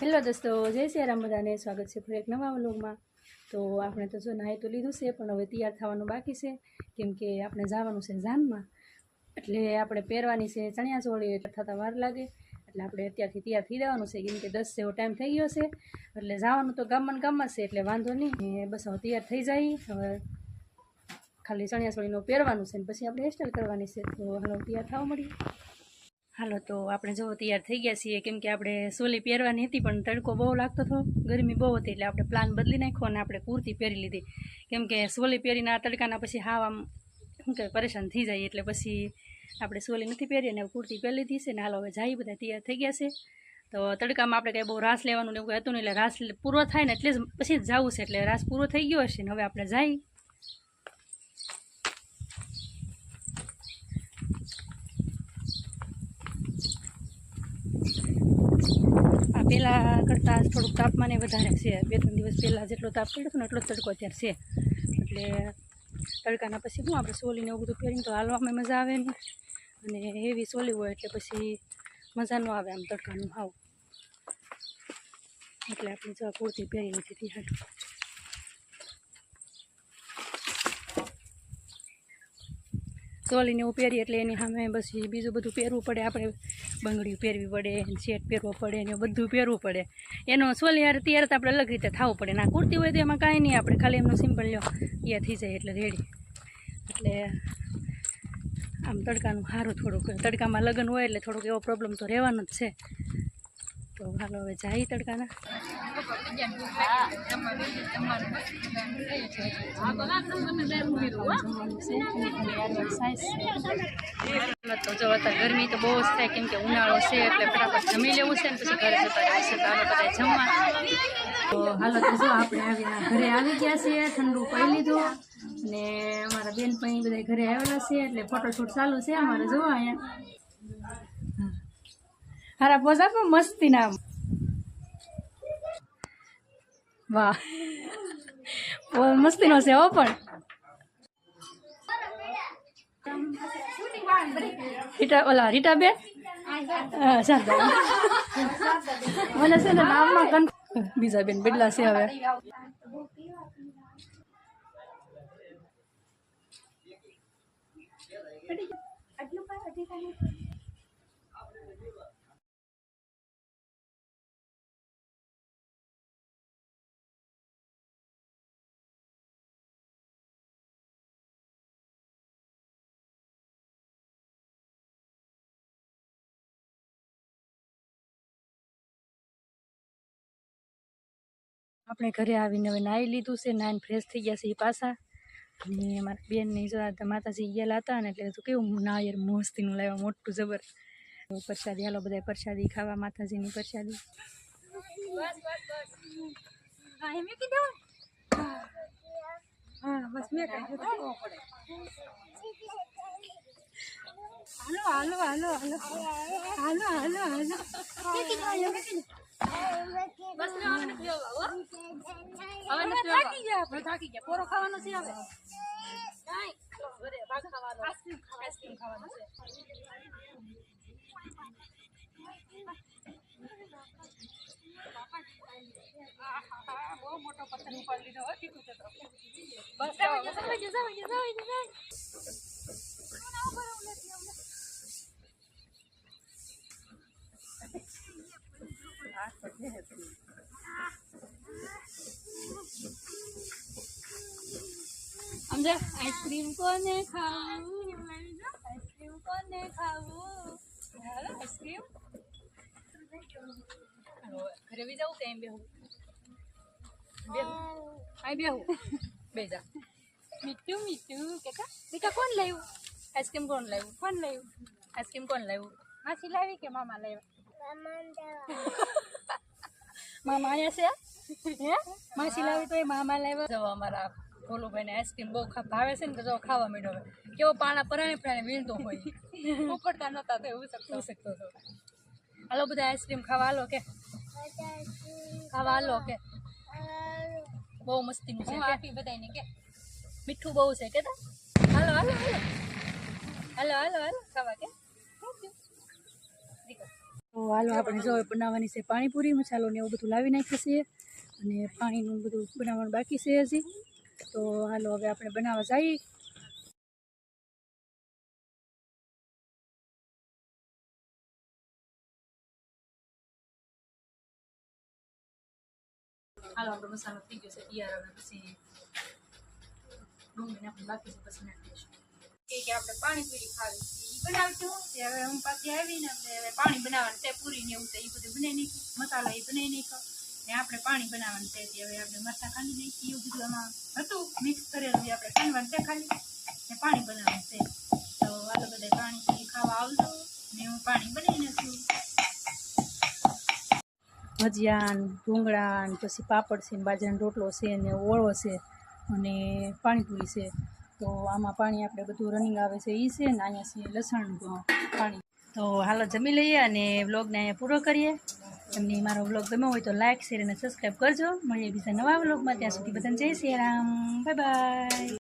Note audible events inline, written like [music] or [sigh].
Hello દોસ્તો, જય સિયારામ રામ બધાને. સ્વાગત છે ફરી એક નવા વ્લોગમાં. તો આપણે તો જો નાહી તો લીધું છે, પણ હવે તૈયાર થવાનું બાકી છે, કેમ કે આપણે જવાનું છે જાનમાં એટલે આપણે પહેરવાની છે ચણિયા ચોળી થતાં વાર લાગે. એટલે આપણે અત્યારથી તૈયાર થઈ જવાનું છે, કેમ કે દસ જેવો ટાઈમ થઈ ગયો છે. એટલે જવાનું તો ગામમાં ગામમાં છે, એટલે વાંધો નહીં. બસ હવે તૈયાર થઈ જાય. હવે ખાલી ચણિયા ચોળીનું પહેરવાનું છે ને પછી આપણે હેરસ્ટાઈલ કરવાની છે. તો હાલો, તૈયાર થવા મળીએ. હાલો, તો આપણે જો તૈયાર થઈ ગયા છીએ. કેમ કે આપણે સોલી પહેરવાની હતી, પણ તડકો બહુ લાગતો હતો. ગરમી બહુ હતી, એટલે આપણે પ્લાન બદલી નાખ્યો અને આપણે કુર્તી પહેરી લીધી. કેમ કે સોલી પહેરીને આ તડકાના પછી હાવ આમ, શું કે પરેશાન થઈ જાય. એટલે પછી આપણે સોલી નથી પહેરી અને કુર્તી પહેરી લીધી છે ને હાલો, હવે જાય બધા તૈયાર થઈ ગયા છે. તો તડકામાં આપણે કંઈ બહુ રાસ લેવાનું એવું હતું નહીં, એટલે રાસ પૂરો થાય ને એટલે જ પછી જ જવું છે, એટલે રાસ પૂરો થઈ ગયો હશે ને હવે આપણે જાય આ પહેલાં કરતાં થોડુંક તાપમાન વધારે છે. બે ત્રણ દિવસ પહેલાં જેટલો તાપ પડ્યો હતો ને એટલો તડકો અત્યારે છે. એટલે તડકાના પછી શું આપણે સોલીને એવું બધું પહેરીને તો હાલવામાં મજા આવે ને અને એવી સોલી હોય એટલે પછી મજા ન આવે આમ તડકાનું હાવ. એટલે આપણે જો કુર્તી પહેરી લીધી હતી હાટું સોલીને એવું પહેરીએ એટલે એની સામે પછી બીજું બધું પહેરવું પડે. આપણે બંગડીઓ પહેરવી પડે શેટ પહેરવો પડે, ને બધું પહેરવું પડે. એનો સોલિયાર તૈયાર તો આપણે અલગ રીતે થવું પડે. ના કુર્તી હોય તો એમાં કાંઈ નહીં, આપણે ખાલી એમનું સિમ્પલ લ્યો. એ થઈ જાય એટલે રેડી. એટલે આમ તડકાનું સારું થોડુંક. તડકામાં લગ્ન હોય એટલે થોડુંક એવો પ્રોબ્લેમ તો રહેવાનો જ છે. તો હાલો, હવે જાય તડકાના. તો જો અત્યારે ગરમી તો બહુ જ થાય, કેમ કે ઉનાળો છે એટલે ફટાફટ જમી લેવું છે ને પછી ઘરે જતા રહેવું છે તો હાલો બધા જમવા. તો હાલો, તો જો આપણે આવીને ઘરે આવી ગયા છીએ, ઠંડુ પાઈ લીધું. અને અમારા બેન પણ બધા ઘરે આવેલા છે, એટલે ફોટોશૂટ ચાલુ છે અમારે, જોવા અહીંયા. હારા પોઝ આપો મસ્તી નામ વાહ. મસ્તી મસ્તીનો છે હો પણ. રીટા, ઓલા રીટા બે મને છે ને નામમાં બીજા બેન બદલા છે હવે. આપણે ઘરે આવીને હવે નાહી લીધું છે નાહીને ફ્રેશ થઈ ગયા છે એ પાછા. અને મારા બેન ને જો માતાજી ગયેલા હતા ને એટલે તો કેવું નાયર મસ્તીનું લાવ્યા મોટું જબર. પ્રસાદી હાલો બધા પ્રસાદી ખાવા માતાજીની પ્રસાદી. હાલો હાલો હાલો હાલો. હાલો હાલો હાલો. હવે નથી થાકી ગયા આપણે. થાકી ગયા. પોરો ખાવાનો છે હવે. ઘરે ભાગ ખાવાનો. આઈસ્ક્રીમ ખાવાનો. છે બહુ મોટો પથ્થર ઉપાડી લીધો હો ટીકું તો બસ જવાઈ જાઓ જવાઈ જાઓ સમજે આઈસ્ક્રીમ કોને ખાવું? આઈસ્ક્રીમ કોને ખાવું? હાલો આઈસ્ક્રીમ. ઘરે બી જવું કે એમ બેહું? બેહું. આઈ બેહું. બેજા મીઠું મીઠું. કેકા કોણ લાવ્યું? આઈસ્ક્રીમ કોણ લાવ્યું? કોણ લાવ્યું? આઈસ્ક્રીમ કોણ લાવ્યું? માસી લાવી કે મામા લાવ્યા? [laughs] મામા અહીંયા છે? હે? માસી લાવી તો એ મામા લાવ્યા. જો અમારા ભોલુભાઈને આઈસ્ક્રીમ બહુ ભાવે છે ને તો જો ખાવા માંડ્યો કેવો પાણા પરાણે પરાણે વીણતો હોય. ઉપડતા નતા તો એવું શકતો. શકતો હતો. હાલો બધા આઈસ્ક્રીમ ખાવા હાલો કે? ખાવા હાલો કે? બહુ મસ્તીનું છે આપી બધાને કે? મીઠું બહુ છે કે હાલો હાલો હાલો. હાલો હાલો હાલો. ખાવા કે? તો હાલો, આપણે જો બનાવવાની છે પાણીપુરી, મસાલો ને એવું બધું લાવી નાખીએ છીએ અને પાણીનું બધું બનાવવાનું બાકી છે હજી. તો હાલો, હવે આપણે બનાવવા જઈએ. હાલો, આપણો મસાલો થઈ ગયો છે, તૈયાર. હવે પછી ડુંગળીને આપણે બાકી છે પછી નાખી દઈશું કે આપણે પાણીપુરી ખાવી પાણી એવું બનાવી નાખ્યું એ બનાવી આપણે પાણી બનાવવાનું તે હવે આપણે બધું આમાં પાણી બનાવવાનું તો આ તો બધા પાણીપુરી ખાવા આવજો. ને હું પાણી બનાવી નાખ્યું ભજીયા ને ભૂંગળા ને પછી પાપડ છે બાજરાનો રોટલો છે ને ઓળો છે અને પાણીપુરી છે. તો આમાં પાણી આપણે બધું રનિંગ આવે છે એ છે ને અહીંયા છે લસણનું પાણી. તો હાલો જમી લઈએ અને વ્લોગને અહીંયા પૂરો કરીએ. તમને મારો વ્લોગ ગમ્યો હોય તો લાઇક શેર અને સબસ્ક્રાઈબ કરજો. મળીએ બીજા નવા વ્લોગમાં ત્યાં સુધી બધાને જય શ્રી રામ. Bye bye